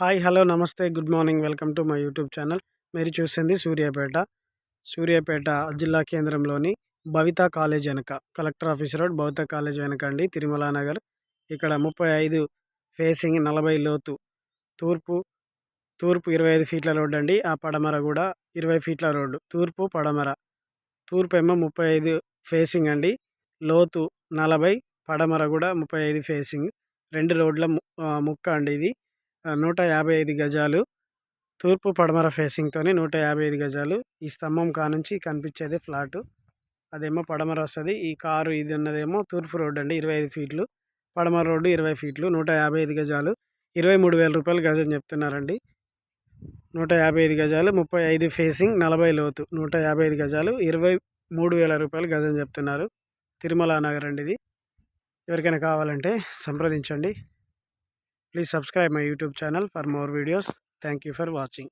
Hi hello నమస్తే good morning welcome to my YouTube channel. మీరు చూసింది సూర్యాపేట. సూర్యాపేట జిల్లా కేంద్రంలోని భవిత కాలేజ్ వెనక collector office road Bhavitha college వెనక అండి తిరుమల నగర్. ఇక్కడ ముప్పై ఐదు ఫేసింగ్ నలభై లోతు తూర్పు తూర్పు ఇరవై ఐదు ఫీట్ల రోడ్డు అండి. ఆ పడమర కూడా ఇరవై ఫీట్ల రోడ్డు. తూర్పు పడమర. తూర్పు ఏమో ముప్పై ఐదు ఫేసింగ్ అండి. లోతు నలభై పడమర కూడా ముప్పై ఐదు ఫేసింగ్. రెండు రోడ్ల ముక్క అండి ఇది. నూట యాభై ఐదు గజాలు తూర్పు పడమర ఫేసింగ్తోని నూట యాభై ఐదు గజాలు ఈ స్తంభం కానుంచి కనిపించేది ఫ్లాటు. అదేమో పడమర వస్తుంది. ఈ కారు ఇది ఉన్నదేమో తూర్పు రోడ్డు అండి ఇరవై ఐదు ఫీట్లు. పడమర రోడ్డు ఇరవై ఫీట్లు నూట యాభై ఐదు గజాలు. ఇరవై మూడు వేల రూపాయలు గజం చెప్తున్నారండి. నూట యాభై ఐదు గజాలు ముప్పై ఐదు ఫేసింగ్ నలభై లోతు. నూట యాభై ఐదు గజాలు ఇరవై మూడు వేల రూపాయలు గజం చెప్తున్నారు. తిరుమల నగర్ అండి ఇది. ఎవరికైనా కావాలంటే సంప్రదించండి. Please subscribe my YouTube channel for more videos. Thank you for watching.